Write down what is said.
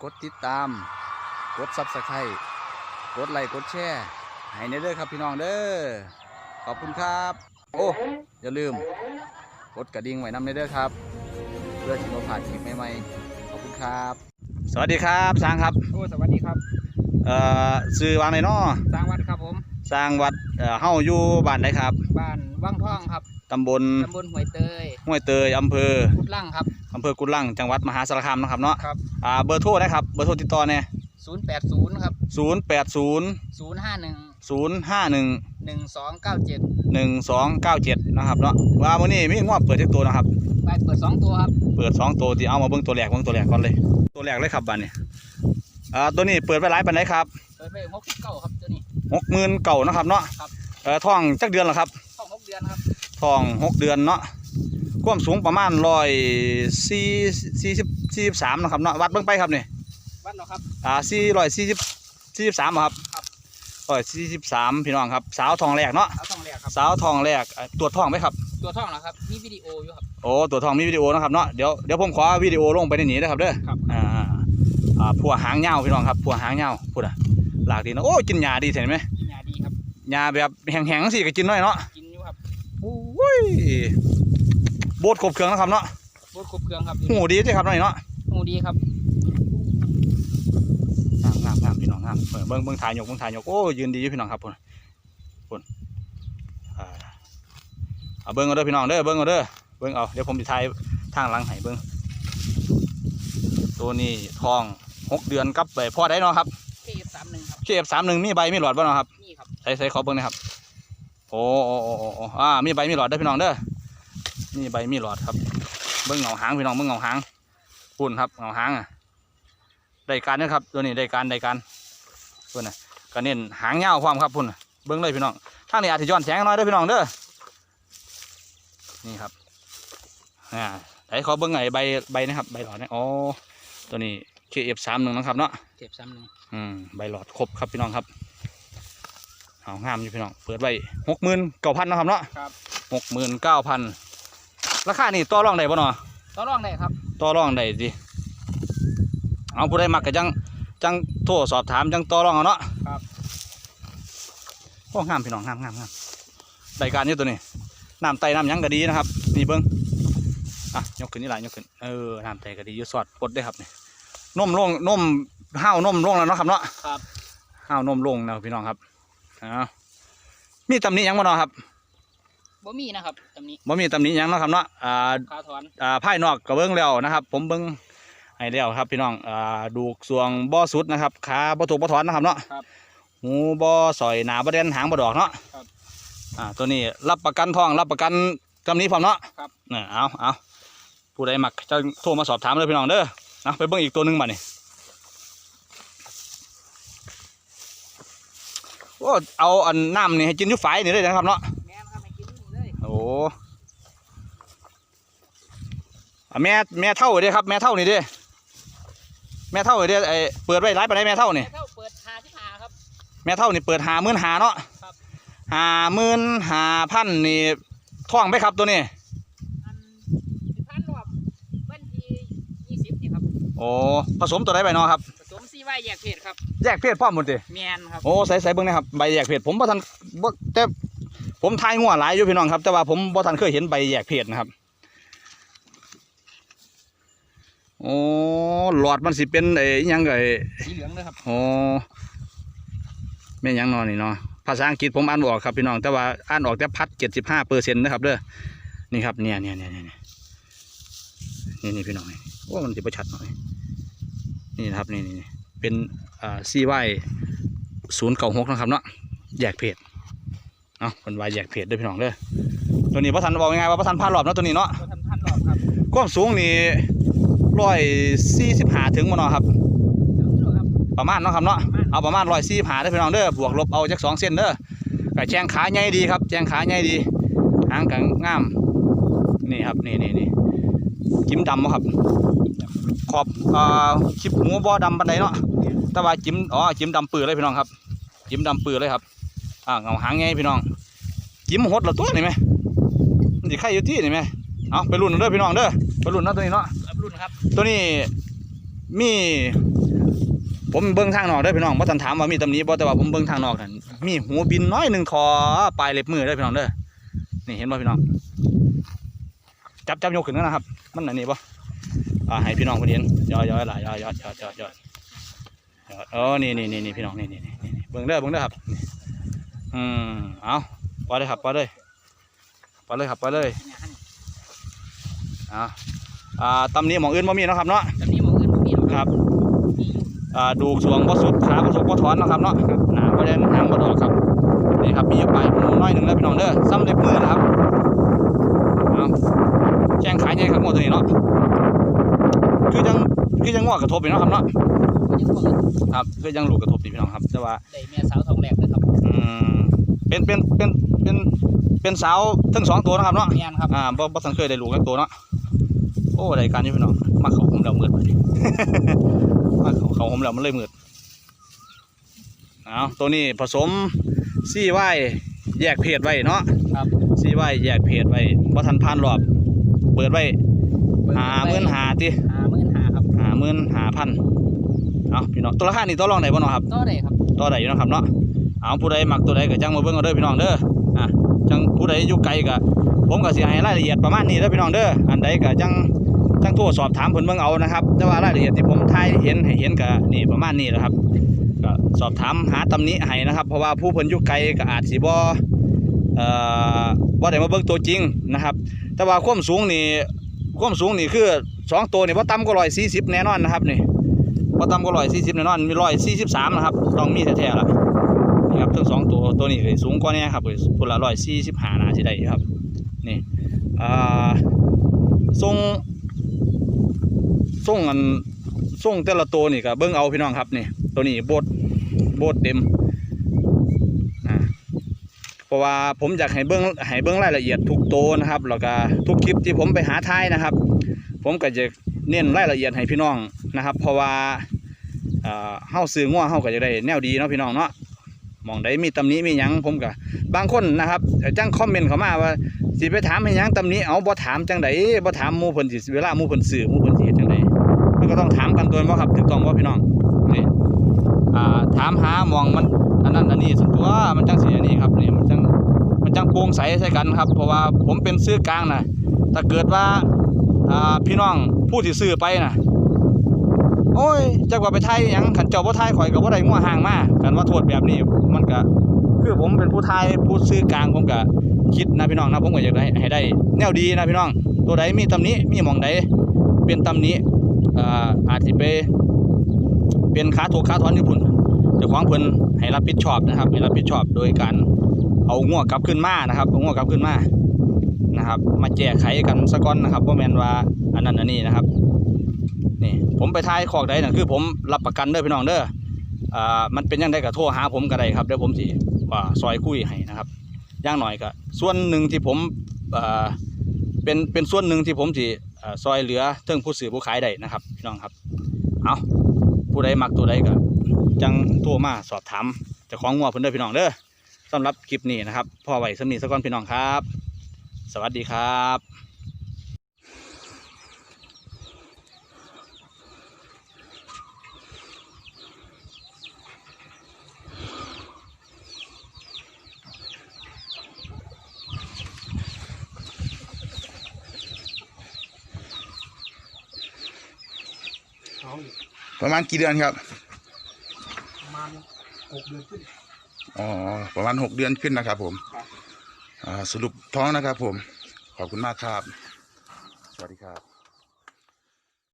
ากกดติดตาม กดซับสไครต์กดไลค์กดแชร์ให้ในเด้อครับพี่น้องเด้อขอบคุณครับ โอ้อย่าลืม กดกระดิ่งไว้นำในเด้อครับ เพื่อที่เราผ่านคลิปใหม่ๆขอบคุณครับ สวัสดีครับสร้างครับโอ้สวัสดีครับเอ่อซื้อวางในนอสร้างวัดครับผมสร้างวัดเอ่อเฮาอยู่บ้านใดครับ บ้านวังทองครับตำบลตำบลห้วยเตยห้วยเตยอำเภอกุดลั่งครับ อำเภอกุดลังจังหวัดมหาสารคามเนาะครับเนาะครับอ่าเบอร์โทรนะครับเบอร์โทรติดต่อเนี่ย080ครับศูนย์แปดศูนย์051ศูนย์ห้าหนึ่ง1297หนึ่งสองเก้าเจ็ดนะครับเนาะว่ามื้อนี้มีงวดเปิดจักตัวนะครับใบเปิด2ตัวครับเปิดสองตัวที่เอามาเบิ่งตัวแรกเบิ่งตัวแรกก่อนเลย ตัวแรกเลยครับบัดนี้อ่าตัวนี้เปิดไปหลายปานใดครับเปิดไป69ครับตัวนี้หกหมื่นเก่านะครับเนาะครับเอ่อท้องจักเดือนแล้วครับท้อง6เดือนครับท้องหกเดือนเนาะ ความสูงประมาณร้อยสี่สี่สิบสี่สิบสามนะครับเนาะวัดเบิ่งไปครับนี่วัดเหรอครับอ่าสี่ร้อยสี่สิบสี่สิบสามครับครับร้อยสี่สิบสามพี่น้องครับ สาวทองแรกเนาะเอาท้องแรกครับสาวทองแรกเอ่อตรวจท้องไหมครับตัวท้องเหรอครับมีวิดีโออยู่ครับโอ้ตัวทองมีวิดีโอนะครับเนาะเดี๋ยวเดี๋ยวผมขอวิดีโอลงไปในนี้นะครับเด้อครับอ่าอ่าผัวหางเงาวพี่น้องครับผัวหางเงาวพูดอะหลากดีเนาะโอ้ยกินหญ้าดีเห็นไหมกินยาดีครับหญ้าแบบแห้งๆสิก็กินน้อยเนาะกินอยู่ครับโอ้ย โบดครบเครื่องนะครับเนาะบดครบเครื่องครับหูดีสิครับน้อยเนาะหูดีครับงามงามงามพี่น้องงามเออเบิ้งเบิ้งถ่ายยกเบิ้งถ่ายยกโอ้ยืนดีอยู่พี่น้องครับพุ่นพุ่นอ่าเอาเบิ้งเอาเด้อพี่น้องเด้อเบิ้งเอาเด้อเบิ้งเอาเดี๋ยวผมจะถ่ายทางหลังให้เบิ้งตัวนี้ทองหกเดือนกับไปพ่อได้เนาะครับเคฟ31ครับเคฟสามหนึ่งมีใบมีหลอดบ่เนาะครับนี่ครับใส่ใส่ขอเบิ้งหนะครับโอ้โอ้โอ้โอ้โอ้อ่ามีใบมีหลอดเด้อพี่น้องเด้อ มีใบมีหลอดครับ เบิ้งเงาหางพี่น้องเบิ้งเงาหางพุ่นครับเงาหางอะได้การเด้อครับ ตัวนี้ได้การได้การพุ่นน่ะก็เน้นหางยาวความครับพุ่นน่ะเบิ้งเลยพี่น้องทางนี้อาจจะย้อนแสงหน่อยเด้อพี่น้องเด้อนี่ครับอ่าไหนขอเบิ้งไงใบใบนะครับ ใบหลอดเนี่ยอ๋อตัวนี้ KF สามหนึ่งนะครับเนาะเคฟ31อืมใบหลอดครบครับพี่น้องครับเอางามอยู่พี่น้องเปิดไว้หกหมื่นเก้าพันนะครับเนาะครับหกหมื่นเก้าพัน ราคานี่ต่อรองได้บ่เนาะต่อรองได้ครับต่อรองได้ดิเอาผู้ใดมักก็จังจังโทรสอบถามจังต่อรองเอาเนาะครับโอ้งามพี่น้องงามงามงามรายการนี้ตัวนี้น้ำไตน้ำหยังก็ดีนะครับนี่เบิ้งอะยกขึ้นนี่หลายยกขึ้นเออน้ำไตก็ดีอยู่สอดปลดได้ครับนี่นมลงนมห้าวนมลงแล้วเนาะครับเนาะครับห้าวนมลงนะพี่น้องครับเอามีตำหนิหยังบ่เนาะครับ บ่มีนะครับตำนี้บ่มีตำหนิหยังเนาะครับเนาะอ่าขาถอนอ่าภายนอกก็เบิ่งแล้วนะครับ ผมเบิ่งให้แล้วครับ พี่น้องอ่าดูกสวงบ่อสุดนะครับขาบ่ถูกบ่ถอนนะครับเนาะครับ หูบ่สอยหนาบ่เด่นหางบ่ดอกเนาะครับ อ่าตัวนี้รับประกันทองรับประกันกำนี้พร้อมเนาะครับเนี่ยเอาเอาผู้ใดมักจะโทรมาสอบถามเลยพี่น้องเด้อนะไปเบิ่งอีกตัวหนึงบัดนี้โอ้เอาอันน้ำนี่ให้กินอยู่ฝายนี่เลยนะครับเนาะ แม่แม่เท่าเด้ครับแม่เท่านี่เด้แม่เท่านี่เด้ไอเปิดไว้ร้ายปานใดแม่เท่านี่เท่าเปิดหาที่หาครับแม่เท่านี่เปิดหาหมื่นหาเนาะครับหาหมื่นหาพันนี่ท่องไหมครับตัวนี้อันสิพันรอบวันที่ยี่สิบนี่ครับโอ้ผสมตัวใดไปเนาะครับผสมซีไวแยกเพศครับแยกเพศพร้อมหมดดิแมนครับโอ้ใส่ใส่เบิ่งนะครับใบแยกเพศผมบ่ทันบ่แต่ ผมทายงัวหลายอยู่พี่น้องครับ แต่ว่าผมบ่ทันเคยเห็นใบแยกเพศนะครับโอ้หลอดมันสิเป็นไอ้อิหยังไอ้สีเหลืองเลยครับโอ้แม่นหยังนอนนี่เนาะภาษาอังกฤษผมอ่านบ่ออกครับพี่น้องแต่ว่าอ่านออกแต่พัดเจ็ดสิบห้าเปอร์เซ็นต์นะครับเด้อนี่ครับเนี่ยเนี่ยเนี่ยเนี่ยนี่นี่พี่น้องนี่ว่ามันจะประชัดหน่อยนี่นะครับนี่นี่นี่เป็นอ่าซีไวศูนย์เก้าหกนะครับเนาะแยกเพจ เนาะเป็นวายแยกเพจเด้อพี่น้องเด้อตัวนี้พระทันบอกง่ายๆว่าพระทันพานรอบเนาะตัวนี้เนาะตัวทำพันรอบครับความสูงนี่ร้อยสี่สิบห้าถึงมาเนาะครับ ถึงนี่หรอครับ ประมาณเนาะครับเนาะประมาณเอาประมาณร้อยสี่ผาได้อพี่น้องเด้อบวกลบเอาจากสองเส้นเด้อกับแจงขาใหญ่ดีครับแจงขาใหญ่ดีหางกังงามนี่ครับนี่นี่นี่จิ้มดำบ่ครับ ขอบอ่าคลิปหัวบ่อดำปันใดเนาะแต่ว่าจิ้มอ๋อจิ้มดำปื้อเลยพี่น้องครับ จิ้มดำปื้อเลยครับ อ่าเงาหางใหญ่พี่น้องจิ้มหดละตัวนี่ไหมมันสิไข่อยู่ที่นี่ไหมเอาไปรุ่นเอาเด้อพี่น้องเด้อไปรุ่นเนาะตัวนี้เนาะรับรุ่นครับตัวนี้มี ผมเบิ่งทางนอกเด้อพี่น้องบ่ทันถามว่ามีตำหนิบ่แต่ว่าผมเบิ่งทางนอกนั่นมีหูบินน้อยหนึงทอปลายเล็บมือเด้อพี่น้องเด้อนี่เห็นบ่พี่น้อง จับจับยกขึ้นกันนะครับ มันอันนี้บ่อ่าให้พี่น้องเพิ่นเห็นยอยอยหลายยอยยอดยอดยอดยอดยอดเออนี่นี่นี่นี่พี่น้องนี่นี่นี่นี่เบิ่งเด้อเบิ่งเด้อครับนี่ อืมเอาไปเลยครับไปเลยไปเลยครับไปเลยอ่าอ่าตำหนิหมองอื่นบ่มีเนาะครับเนาะตอนนี้หมองอื่นบ่มีหรอกครับมีอยู่อ่าดูกสวงบ่สุดขาบ่สุกบ่ถอนเนาะครับเนาะหนาบ่ได้หางบ่ดอกครับนี่ครับมีอยู่ปลายหูน้อยหนึงแล้วพี่น้องเด้อซ้ำเล็บมือนะครับเอาแจ้งขายใหญ่ครับหมดตัวนี้เนาะคือจังคือจังงอกกระทบอยู่เนาะครับเนาะมันยังบ่เอิ้นครับคือจังลูกกระทบดีพี่น้องครับแต่ว่าได้แม่สาวทองแรกเลยครับ อืมเป็นเป็นเป็นเป็นเป็นสาวทั้งสองตัวนะครับเนาะแม่นครับอ่าบ่บ่ทันเคยได้ลูกกันตัวเนาะโอ้ได้การอยู่พี่น้องมาเข้าผมแล้วมืดบัดนี้มาเข้าเข้าผมแล้วมันเลยมืดเอาตัวนี้ผสมซี่ไว้แยกเพศไว้เนาะครับซี่ไว้แยกเพศไว้บ่ทันผ่านรอบ เปิดไว้หาหมื่นหาติหาหมื่นหาครับหาหมื่นหาพันเอาพี่น้องตัวราคานี่ต่อรองได้บ่เนาะครับต่อได้ครับต่อได้อยู่เนาะครับเนาะ เอาผู้ใดหมักตัวใดก็จังมาเบิ่งเอาเด้อพี่น้องเด้ออะจังผู้ใดอยู่ไกลก็ผมก็สิให้รายละเอียดประมาณนี้เด้อพี่น้องเด้ออันใดก็จังจังโทรสอบถามเพิ่นเบิ่งเอานะครับแต่ว่ารายละเอียดที่ผมถ่ายเห็นให้เห็นก็นี่ประมาณนี้แหละครับก็สอบถามหาตำหนิให้นะครับ เพราะว่าผู้เพิ่นอยู่ไกลก็อาจสิบ่เอ่อบ่ได้มาเบิ่งตัวจริงนะครับ แต่ว่าความสูงนี่ความสูงนี่คือสองตัวนี่บ่าต่ำกว่า140แน่นอนนะครับนี่บ่าต่ำกว่า140แน่นอนมี143นะครับต้องมีแท้ๆล่ะ นี่ครับทั้งสองตัวตัวนี้ก็สูงกว่านี้ครับคนละร้อยสี่สิบห้านาสิได้ครับนี่อ่าทรงทรงอันทรงแต่ละตัวนี่ก็เบิ้งเอาพี่น้องครับนี่ตัวนี้โบดโบดเต็มเพราะว่าผมอยากให้เบิ้องให้เบิ้องรายละเอียดทุกตัวนะครับแล้วก็ทุกคลิปที่ผมไปหาท้ายนะครับ ผมก็จะเน้นรายละเอียดให้พี่น้องนะครับ เพราะว่าอ่าเฮาซื้องัวเฮาก็จะได้แนวดีเนาะพี่น้องเนาะ มองใดมีตำหนิมีหยังผมก็บบางคนนะครับจังคอมเมนต์เข้ามาว่าสิไปถามให้หยังตำหนิเอาบ่ถามจังไดบ่ถามมูเพิ่นสิเวลามูเพิ่นซื้อมูเพิ่นสิเฮ็ดจังไดมันก็ต้องถามกันตัวบ่ครับถูกต้องบ่พี่น้องนี่อ่าถามหามองมันอันนั้นอันนี้ส่วนตัวมันจังสิอันนี้ครับนี่มันจังมันจังโปร่งใสใส่กันครับ เพราะว่าผมเป็นซื้อกลางนะถ้าเกิดว่าอ่าพี่น้องผู้ที่ซื้อไปนะ โอ้ยจักว่าไปไทยยังขันเจ้าบ่ไทยข่อยก็บ่ได้งัวห่างมากันว่าโทษแบบนี้มันก็คือผมเป็นผู้ไทยผู้ซื้อกลางผมก็คิดนะพี่น้องนะผมก็อยากได้ให้ได้ แนวดีนะพี่น้อง ตัวใดมีตำหนิมีหมองใดเป็นตำนิอ่าอาจสิไปเป็นขาถูกขาถอนญี่ปุ่นจ้าของเพิ่นให้รับผิดชอบนะครับให้รับผิดชอบโดยการเอางัวกลับขึ้นมานะครับเอางัวกลับขึ้นมานะครับ มาแก้ไขกันซะก่อนนะครับบ่แมนว่าอันนั้นอันนี้นะครับ นี่ผมไปทายคอกใดน่ะคือ ผมรับประกันเด้อพี่น้องเด้ออ่ามันเป็นยังไงก็โทรหาผมก็ได้ครับเดี๋ยวผมสิว่าซอยคุยให้นะครับย่างหน่อยก็ส่วนหนึ่งที่ผมอ่าเป็นเป็นส่วนหนึ่งที่ผมสิซอยเหลือเทิงผู้ซื้อผู้ขายได้นะครับพี่น้องครับเอาผู้ใดมักตัวใดก็จังโทรมาสอบถามจ้าของงัวเพิ่นเด้อพี่น้องเด้อสำหรับคลิปนี้นะครับพอไหวสำนีสักก่อนพี่น้องครับ สวัสดีครับ ท้องอยู่ประมาณกี่เดือนครับ ประมาณหกเดือนขึ้นอ๋อประมาณหกเดือนขึ้นนะครับ ผมครับอ่าสรุปท้องนะครับ ผม ขอบคุณมากครับ สวัสดีครับ